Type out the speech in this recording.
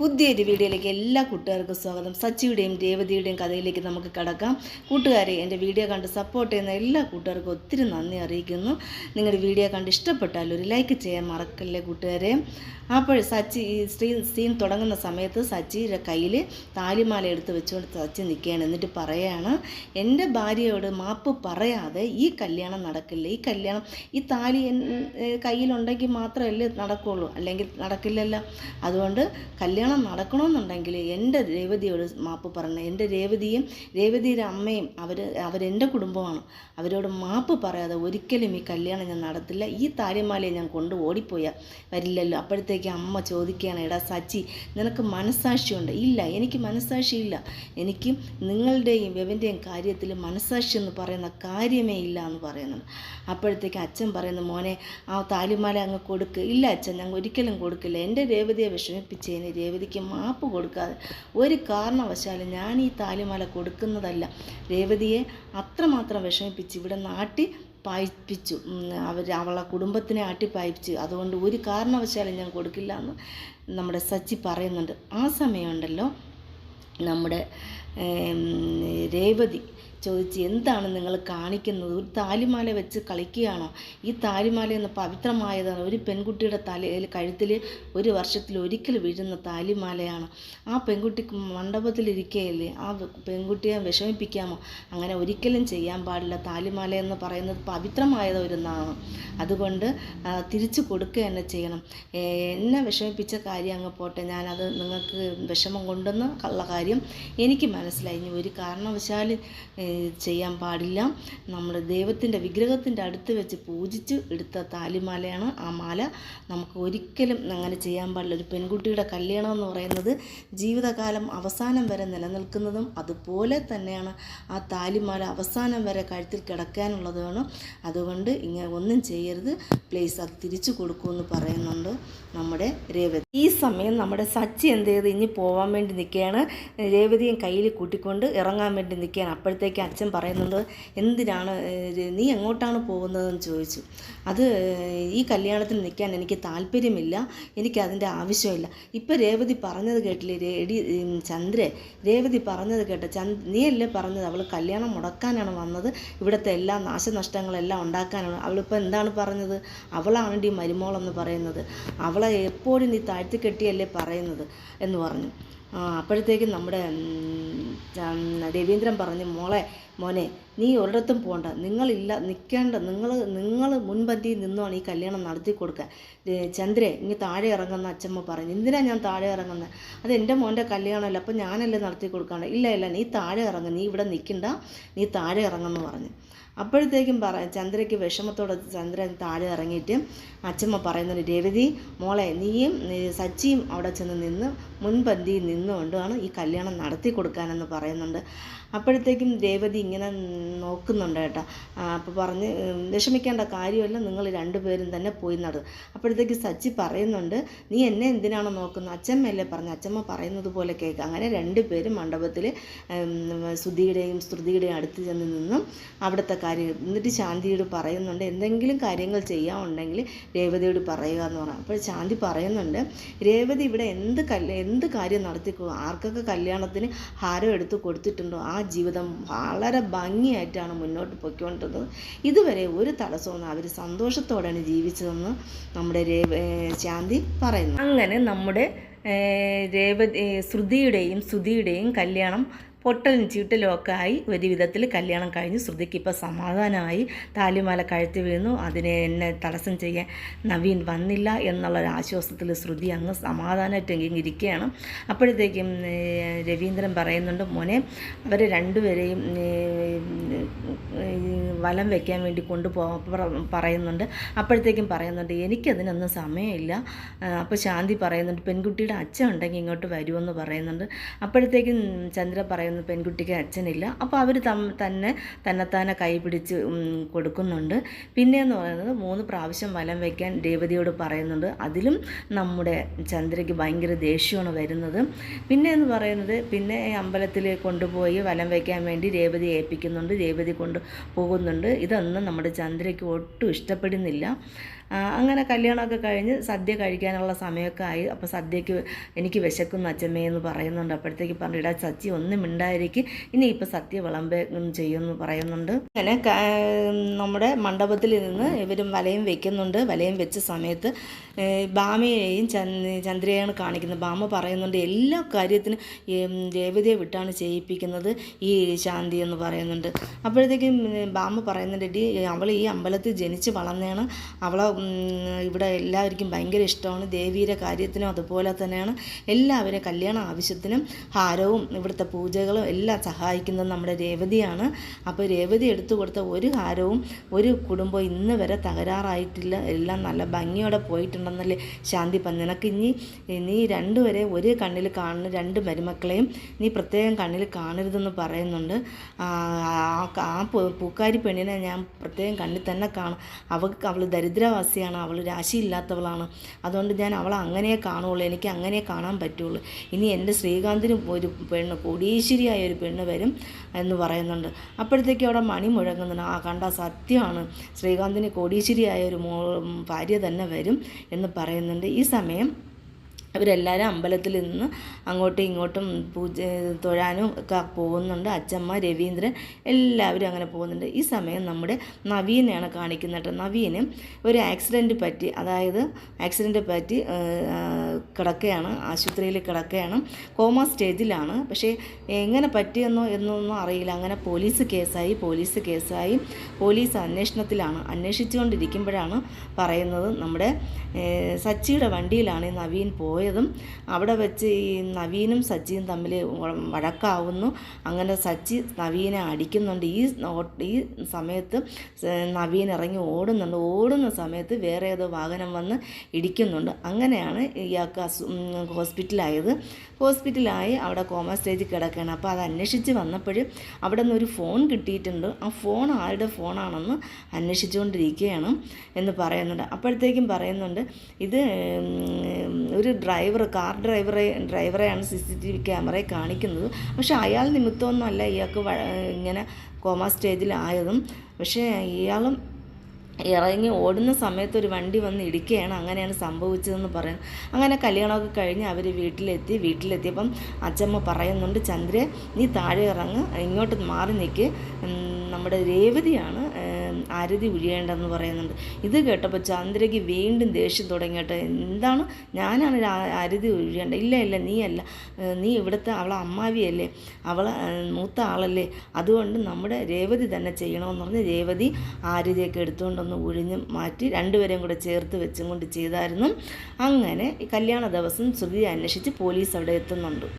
പുതിയൊരു വീഡിയോയിലേക്ക് എല്ലാ കൂട്ടുകാർക്കും സ്വാഗതം. സച്ചിയുടെയും രേവതിയുടെയും കഥയിലേക്ക് നമുക്ക് കടക്കാം. കൂട്ടുകാരെ എന്റെ വീഡിയോ കണ്ട് സപ്പോർട്ട് ചെയ്യുന്ന എല്ലാ കൂട്ടുകാർക്കും ഒത്തിരി നന്ദി അറിയിക്കുന്നു. നിങ്ങളുടെ വീഡിയോ കണ്ട് ഇഷ്ടപ്പെട്ടാൽ ഒരു ലൈക്ക് ചെയ്യാൻ മറക്കല്ലേ കൂട്ടുകാരെ? അപ്പോൾ സച്ചി ഈ സ്ത്രീ സീൻ തുടങ്ങുന്ന സമയത്ത് സച്ചിയുടെ കയ്യിൽ താലിമാല എടുത്ത് വെച്ചുകൊണ്ട് സച്ചി നിൽക്കുകയാണ്. എന്നിട്ട് പറയാണ് എന്റെ ഭാര്യയോട് മാപ്പ് പറയാതെ ഈ കല്യാണം നടക്കില്ല. ഈ കല്യാണം ഈ താലി കയ്യിലുണ്ടെങ്കിൽ മാത്രമല്ലേ നടക്കുകയുള്ളൂ അല്ലെങ്കിൽ നടക്കില്ലല്ലോ. അതുകൊണ്ട് കല്യാണം നടക്കണമെന്നുണ്ടെങ്കിൽ എന്റെ രേവതിയോട് മാപ്പ് പറയണം. എന്റെ രേവതിയും രേവതിയുടെ അമ്മയും അവർ അവരെന്റെ കുടുംബമാണ്. അവരോട് മാപ്പ് പറയാതെ ഒരിക്കലും ഈ കല്യാണം ഞാൻ നടത്തില്ല. ഈ താലിമാലയെ ഞാൻ കൊണ്ട് ഓടിപ്പോയാൽ വരില്ലല്ലോ. അപ്പോഴത്തേക്ക് അമ്മ ചോദിക്കുകയാണ് എടാ സച്ചി നിനക്ക് മനസ്സാക്ഷിയുണ്ട് ഇല്ല എനിക്ക് മനസ്സാക്ഷിയില്ല എനിക്ക് നിങ്ങളുടെയും വെവന്റെയും കാര്യത്തിൽ മനസ്സാക്ഷി എന്ന് പറയുന്ന കാര്യമേ ഇല്ല എന്ന് പറയുന്നുണ്ട് അപ്പോഴത്തേക്ക് അച്ഛൻ പറയുന്നു മോനെ ആ താലിമാല അങ്ങ് കൊടുക്കുക ഇല്ല അച്ഛൻ ഞങ്ങൾ ഒരിക്കലും കൊടുക്കില്ല. എന്റെ രേവതിയെ വിഷമിപ്പിച്ചതിന് രേവതിക്ക് മാപ്പ് കൊടുക്കാതെ. ഒരു കാരണവശാലും ഞാൻ ഈ താലിമാല കൊടുക്കുന്നതല്ല. രേവതിയെ അത്രമാത്രം വിഷമിപ്പിച്ച് ഇവിടെ നാട്ടി പായിപ്പിച്ചു. അവർ അവളെ കുടുംബത്തിനെ ആട്ടിപ്പായിപ്പിച്ചു അതുകൊണ്ട് ഒരു കാരണവശാലും ഞാൻ കൊടുക്കില്ല എന്ന് നമ്മുടെ സച്ചി പറയുന്നുണ്ട്. ആ സമയമുണ്ടല്ലോ നമ്മുടെ രേവതി ചോദിച്ച് എന്താണ് നിങ്ങൾ കാണിക്കുന്നത്? ഒരു താലിമാല വെച്ച് കളിക്കുകയാണോ? ഈ താലിമാല എന്ന് പവിത്രമായതാണ്. ഒരു പെൺകുട്ടിയുടെ തലയിൽ കഴുത്തിൽ ഒരു വർഷത്തിൽ ഒരിക്കൽ വീഴുന്ന താലിമാലയാണ്. ആ പെൺകുട്ടിക്ക് മണ്ഡപത്തിലിരിക്കുകയല്ലേ ആ പെൺകുട്ടിയെ വിഷമിപ്പിക്കാമോ? അങ്ങനെ ഒരിക്കലും ചെയ്യാൻ പാടില്ല. താലിമാല എന്ന് പറയുന്നത് പവിത്രമായത് ഒരു നാണ്. അതുകൊണ്ട് തിരിച്ചു കൊടുക്കുക തന്നെ ചെയ്യണം. എന്നെ വിഷമിപ്പിച്ച കാര്യം അങ്ങ് പോട്ടെ. ഞാനത് നിങ്ങൾക്ക് വിഷമം കൊണ്ടെന്ന് ഉള്ള കാര്യം എനിക്ക് മനസ്സിലായി. ഒരു കാരണവശാലും ചെയ്യാൻ പാടില്ല. നമ്മൾ ദൈവത്തിന്റെ വിഗ്രഹത്തിന്റെ അടുത്ത് വെച്ച് പൂജിച്ച് എടുത്ത താലിമാലയാണ് ആ മാല. നമുക്ക് ഒരിക്കലും അങ്ങനെ ചെയ്യാൻ പാടില്ല. ഒരു പെൺകുട്ടിയുടെ കല്യാണം എന്ന് പറയുന്നത് ജീവിതകാലം അവസാനം വരെ നിലനിൽക്കുന്നതും അതുപോലെ തന്നെയാണ് ആ താലിമാല അവസാനം വരെ കഴുത്തിൽ കിടക്കാനുള്ളതാണ് അതുകൊണ്ട് ഇങ്ങനെ ഒന്നും ചെയ്യരുത്. പ്ലീസ് അത് തിരിച്ചു കൊടുക്കുമെന്ന് പറയുന്നുണ്ട് നമ്മുടെ രേവതി. ഈ സമയം നമ്മുടെ സച്ചി എന്ത് ചെയ്ത് ഇനി പോവാൻ വേണ്ടി നിൽക്കുകയാണ്. രേവതിയും കയ്യിൽ കൂട്ടിക്കൊണ്ട് ഇറങ്ങാൻ വേണ്ടി നിൽക്കുകയാണ്. അപ്പോഴത്തേക്ക് അച്ഛൻ പറയുന്നത് എന്തിനാണ് നീ എങ്ങോട്ടാണ് പോകുന്നതെന്ന് ചോദിച്ചു. അത് ഈ കല്യാണത്തിന് നിൽക്കാൻ എനിക്ക് താല്പര്യമില്ല എനിക്ക് അതിന്റെ ആവശ്യമില്ല. ഇപ്പം രേവതി പറഞ്ഞത് കേട്ടില്ലേ രേടി ചന്ദ്രെ? രേവതി പറഞ്ഞത് കേട്ട ചന്ദ് നീയല്ലേ പറഞ്ഞത്? അവൾ കല്യാണം മുടക്കാനാണ് വന്നത്. ഇവിടുത്തെ എല്ലാ നാശനഷ്ടങ്ങളെല്ലാം ഉണ്ടാക്കാനാണ്. അവളിപ്പോൾ എന്താണ് പറഞ്ഞത്? അവളാണ് ഡി മരുമോളെന്ന് പറയുന്നത്. അവളെ എപ്പോഴും നീ താഴ്ത്തിക്കെട്ടിയല്ലേ പറയുന്നത്? എന്ന് പറഞ്ഞു. അപ്പോഴത്തേക്കും നമ്മുടെ രവീന്ദ്രൻ പറഞ്ഞു മോളെ മോനെ നീ ഒരിടത്തും പോകണ്ട നിങ്ങളില്ല നിൽക്കേണ്ട നിങ്ങൾ നിങ്ങൾ മുൻപന്തിയിൽ നിന്നുമാണ് ഈ കല്യാണം നടത്തി കൊടുക്കുക. ചന്ദ്രെ ഇങ്ങ് താഴെ ഇറങ്ങുന്ന അച്ഛമ്മ പറഞ്ഞു. എന്തിനാണ് ഞാൻ താഴെ ഇറങ്ങുന്നത് അത് എന്റെ മോന്റെ കല്യാണമല്ല അപ്പം ഞാനല്ലേ നടത്തി കൊടുക്കാണ്ട് ഇല്ല ഇല്ല നീ താഴെ ഇറങ്ങും. നീ ഇവിടെ നിൽക്കണ്ട. നീ താഴെ ഇറങ്ങുമെന്ന് പറഞ്ഞു. അപ്പോഴത്തേക്കും പറ ചന്ദ്രയ്ക്ക് വിഷമത്തോടെ ചന്ദ്രൻ താഴെ ഇറങ്ങിയിട്ട് അച്ഛമ്മ പറയുന്നുണ്ട് രവതി മോളെ നീയും സച്ചിയും അവിടെ ചെന്ന് നിന്ന് മുൻപന്തിയിൽ നിന്നുകൊണ്ടാണ് ഈ കല്യാണം നടത്തി കൊടുക്കാനെന്ന് പറയുന്നുണ്ട്. അപ്പോഴത്തേക്കും രേവതി ഇങ്ങനെ നോക്കുന്നുണ്ട് കേട്ടോ. അപ്പോൾ പറഞ്ഞ് വിഷമിക്കേണ്ട കാര്യമല്ല. നിങ്ങൾ രണ്ടുപേരും തന്നെ പോയി നട. അപ്പോഴത്തേക്ക് സച്ചി പറയുന്നുണ്ട് നീ എന്നെ എന്തിനാണോ നോക്കുന്നത്? അച്ഛമ്മയല്ലേ പറഞ്ഞു. അച്ഛമ്മ പറയുന്നത് പോലെ കേൾക്കുക അങ്ങനെ രണ്ടുപേരും മണ്ഡപത്തിൽ ശ്രുതിയുടെയും ശ്രുതിയുടെയും അടുത്ത് ചെന്ന് നിന്നും അവിടുത്തെ കാര്യം എന്നിട്ട് ശാന്തിയോട് പറയുന്നുണ്ട് എന്തെങ്കിലും കാര്യങ്ങൾ ചെയ്യാനുണ്ടെങ്കിൽ രേവതിയോട് പറയുക എന്ന് പറഞ്ഞു. അപ്പോൾ ശാന്തി പറയുന്നുണ്ട് രേവതി ഇവിടെ എന്ത് കല്യ എന്ത് കാര്യം നടത്തിക്കോ? ആർക്കൊക്കെ കല്യാണത്തിന് ഹാരം എടുത്ത് കൊടുത്തിട്ടുണ്ടോ? ആ ജീവിതം വളരെ ഭംഗിയായിട്ടാണ് മുന്നോട്ട് പോയിക്കൊണ്ടിരുന്നത്. ഇതുവരെ ഒരു തടസ്സവും അവർ സന്തോഷത്തോടെയാണ് ജീവിച്ചതെന്ന് നമ്മുടെ ശാന്തി പറയുന്നു. അങ്ങനെ നമ്മുടെ രേവതി ശ്രുതിയുടെയും ശ്രുതിയുടെയും കല്യാണം പൊട്ടലും ചീട്ടലും ഒക്കെ ആയി ഒരു വിധത്തിൽ കല്യാണം കഴിഞ്ഞ് ശ്രുതിക്ക് ഇപ്പോൾ സമാധാനമായി താലിമാല കഴുത്തി വീണു അതിനെ എന്നെ തടസ്സം ചെയ്യാൻ നവീൻ വന്നില്ല എന്നുള്ള ഒരു ആശ്വാസത്തിൽ ശ്രുതി അങ്ങ് സമാധാനമായിട്ട് ഇരിക്കുകയാണ്. അപ്പോഴത്തേക്കും രവീന്ദ്രൻ പറയുന്നുണ്ട് മോനെ അവർ രണ്ടുപേരെയും വലം വെക്കാൻ വേണ്ടി കൊണ്ടുപോ പറയുന്നുണ്ട്. അപ്പോഴത്തേക്കും പറയുന്നുണ്ട് എനിക്കതിനൊന്നും സമയമില്ല. അപ്പോൾ ശാന്തി പറയുന്നുണ്ട് പെൺകുട്ടിയുടെ അച്ഛൻ ഉണ്ടെങ്കിൽ ഇങ്ങോട്ട് വരുമെന്ന് പറയുന്നുണ്ട്. അപ്പോഴത്തേക്കും ചന്ദ്ര പറയുന്നു പെൺകുട്ടിക്ക് അച്ഛനില്ല. അപ്പോൾ അവർ തന്നെ തന്നെത്താനെ കൈപിടിച്ച് കൊടുക്കുന്നുണ്ട്. പിന്നെയെന്ന് പറയുന്നത് മൂന്ന് പ്രാവശ്യം വലം വയ്ക്കാൻ രേവതിയോട് പറയുന്നുണ്ട്. അതിലും നമ്മുടെ ചന്ദ്രയ്ക്ക് ഭയങ്കര ദേഷ്യമാണ് വരുന്നത്. പിന്നെ എന്ന് പറയുന്നത് പിന്നെ അമ്പലത്തിൽ കൊണ്ടുപോയി വലം വയ്ക്കാൻ വേണ്ടി രേവതി ഏൽപ്പിക്കുന്നുണ്ട്. രേവതി കൊണ്ട് പോകുന്നുണ്ട് ഇതൊന്നും നമ്മുടെ ചന്ദ്രയ്ക്ക് ഒട്ടും ഇഷ്ടപ്പെടുന്നില്ല. അങ്ങനെ കല്യാണമൊക്കെ കഴിഞ്ഞ് സദ്യ കഴിക്കാനുള്ള സമയമൊക്കെ ആയി. അപ്പോൾ സദ്യക്ക് എനിക്ക് വിശക്കുന്നു അച്ഛമ്മേ എന്ന് പറയുന്നുണ്ട്. അപ്പോഴത്തേക്ക് പറഞ്ഞു ഇടാ സച്ചി ഒന്നും മിണ്ടായിരിക്കും ഇനി ഇപ്പോൾ സദ്യ വിളമ്പേ ചെയ്യുമെന്ന് പറയുന്നുണ്ട്. അങ്ങനെ നമ്മുടെ മണ്ഡപത്തിൽ നിന്ന് ഇവരും വലയും വെക്കുന്നുണ്ട്. വലയും വെച്ച സമയത്ത് ബാമയെയും ചന്ദ് ചന്ദ്രയെയാണ് കാണിക്കുന്നത്. ബാമ പറയുന്നുണ്ട് എല്ലാ കാര്യത്തിനും ദേവതയെ വിട്ടാണ് ചെയ്യിപ്പിക്കുന്നത് ഈ ശാന്തി എന്ന് പറയുന്നുണ്ട്. അപ്പോഴത്തേക്കും ബാമ പറയുന്നുണ്ട് ഡി അവൾ ഈ അമ്പലത്തിൽ ജനിച്ച് വളർന്നാണ് അവളെ ഇവിടെ എല്ലാവർക്കും ഭയങ്കര ഇഷ്ടമാണ്. ദേവിയുടെ കാര്യത്തിനും അതുപോലെ തന്നെയാണ് എല്ലാവരും കല്യാണ ആവശ്യത്തിനും ഹാരവും ഇവിടുത്തെ പൂജകളും എല്ലാം സഹായിക്കുന്നത് നമ്മുടെ രേവതിയാണ്. അപ്പോൾ രേവതി എടുത്തു കൊടുത്ത ഒരു ഹാരവും ഒരു കുടുംബം ഇന്ന് വരെ തകരാറായിട്ടില്ല. എല്ലാം നല്ല ഭംഗിയോടെ പോയിട്ടുണ്ടെന്നല്ലേ ശാന്തി പറഞ്ഞു നിനക്ക് ഇനി നീ രണ്ടുപേരെ ഒരു കണ്ണിൽ കാണുന്ന രണ്ട് മരുമക്കളെയും നീ പ്രത്യേകം കണ്ണിൽ കാണരുതെന്ന് പറയുന്നുണ്ട്. ആ പൂക്കാരി പെണ്ണിനെ ഞാൻ പ്രത്യേകം കണ്ണിൽ തന്നെ കാണും. അവൾക്ക് അവൾ ദരിദ്രവാസിയാണ് അവൾ രാശിയില്ലാത്തവളാണ്. അതുകൊണ്ട് ഞാൻ അവളെ അങ്ങനെ കാണുള്ളൂ എനിക്ക് അങ്ങനെ കാണാൻ പറ്റുള്ളൂ ഇനി എന്റെ ശ്രീകാന്തിന് ഒരു പെണ്ണ് കോടീശ്വരിയായ ഒരു പെണ്ണ് വരും എന്ന് പറയുന്നുണ്ട്. അപ്പോഴത്തേക്കും അവിടെ മണി മുഴങ്ങുന്നുണ്ട്. ആ കണ്ട സത്യമാണ്. ശ്രീകാന്തിന് കോടീശ്വരിയായ ഒരു മോ ഭാര്യ തന്നെ വരും എന്ന് പറയുന്നുണ്ട്. ഈ സമയം അവരെല്ലാവരും അമ്പലത്തിൽ നിന്ന് അങ്ങോട്ടും ഇങ്ങോട്ടും പൂജ തൊഴാനും ഒക്കെ പോകുന്നുണ്ട്. അച്ചമ്മ രവീന്ദ്രൻ എല്ലാവരും അങ്ങനെ പോകുന്നുണ്ട്. ഈ സമയം നമ്മുടെ നവീനെയാണ് കാണിക്കുന്നത് കേട്ടോ. നവീന് ഒരു ആക്സിഡന്റ് പറ്റി അതായത് ആക്സിഡന്റ് പറ്റി കിടക്കുകയാണ് ആശുപത്രിയിൽ കിടക്കുകയാണ് കോമ സ്റ്റേജിലാണ്. പക്ഷേ എങ്ങനെ പറ്റിയെന്നോ എന്നൊന്നും അറിയില്ല. അങ്ങനെ പോലീസ് കേസായി പോലീസ് കേസായി പോലീസ് അന്വേഷണത്തിലാണ് അന്വേഷിച്ചുകൊണ്ടിരിക്കുമ്പോഴാണ് പറയുന്നത് നമ്മുടെ സച്ചിയുടെ വണ്ടിയിലാണ് നവീൻ പോയതും. അവിടെ വെച്ച് ഈ നവീനും സച്ചിയും തമ്മിൽ വഴക്കാവുന്നു. അങ്ങനെ സച്ചി നവീനെ അടിക്കുന്നുണ്ട്. ഈ ഈ സമയത്ത് നവീൻ ഇറങ്ങി ഓടുന്നുണ്ട്. ഓടുന്ന സമയത്ത് വേറെ ഏതോ വാഹനം വന്ന് ഇടിക്കുന്നുണ്ട്. അങ്ങനെയാണ് ഇയാൾക്ക് ഹോസ്പിറ്റലായത്. ഹോസ്പിറ്റലായി അവിടെ കോമ സ്റ്റേജിൽ കിടക്കുകയാണ്. അപ്പോൾ അത് അന്വേഷിച്ച് വന്നപ്പോഴും അവിടെ നിന്ന് ഒരു ഫോൺ കിട്ടിയിട്ടുണ്ട്. ആ ഫോൺ ആരുടെ ഫോണാണെന്ന് അന്വേഷിച്ചുകൊണ്ടിരിക്കുകയാണ് എന്ന് പറയുന്നുണ്ട്. അപ്പോഴത്തേക്കും പറയുന്നുണ്ട് ഇത് ഒരു ഡ്രൈവർ കാർ ഡ്രൈവറെ ഡ്രൈവറെയാണ് സി സി ടി വി ക്യാമറയിൽ കാണിക്കുന്നത്. പക്ഷേ അയാൾ നിമിത്തമൊന്നുമല്ല ഇയാൾക്ക് ഇങ്ങനെ കോമ സ്റ്റേജിലായതും. പക്ഷേ ഇയാളും ഇറങ്ങി ഓടുന്ന സമയത്ത് ഒരു വണ്ടി വന്ന് ഇടിക്കുകയാണ് അങ്ങനെയാണ് സംഭവിച്ചതെന്ന് പറയുന്നത്. അങ്ങനെ കല്യാണമൊക്കെ കഴിഞ്ഞ് അവർ വീട്ടിലെത്തി വീട്ടിലെത്തിയപ്പം അച്ചമ്മ പറയുന്നുണ്ട് ചന്ദ്രേ നീ താഴെ ഇറങ്ങ് ഇങ്ങോട്ട് മാറി നിൽക്ക്. നമ്മുടെ രേവതിയാണ് ഉം, ആരതി ഒഴിയേണ്ടതെന്ന് പറയുന്നുണ്ട്. ഇത് കേട്ടപ്പോൾ ചന്ദ്രയ്ക്ക് വീണ്ടും ദേഷ്യം തുടങ്ങിയിട്ട് എന്താണ്? ഞാനാണ് അരുതി ഒഴിയേണ്ടത് ഇല്ല ഇല്ല നീയല്ല. നീ ഇവിടുത്തെ അവളെ അമ്മാവിയല്ലേ? അവളെ മൂത്ത ആളല്ലേ? അതുകൊണ്ട് നമ്മുടെ രേവതി തന്നെ ചെയ്യണമെന്ന് പറഞ്ഞ് രേവതി ആരതിയൊക്കെ എടുത്തുകൊണ്ടൊന്ന് ഒഴിഞ്ഞ് മാറ്റി രണ്ടുപേരെയും കൂടെ ചേർത്ത് വെച്ചും കൊണ്ട് ചെയ്തായിരുന്നു. അങ്ങനെ കല്യാണ ദിവസം ശ്രുതി അന്വേഷിച്ച് പോലീസ് അവിടെ എത്തുന്നുണ്ട്.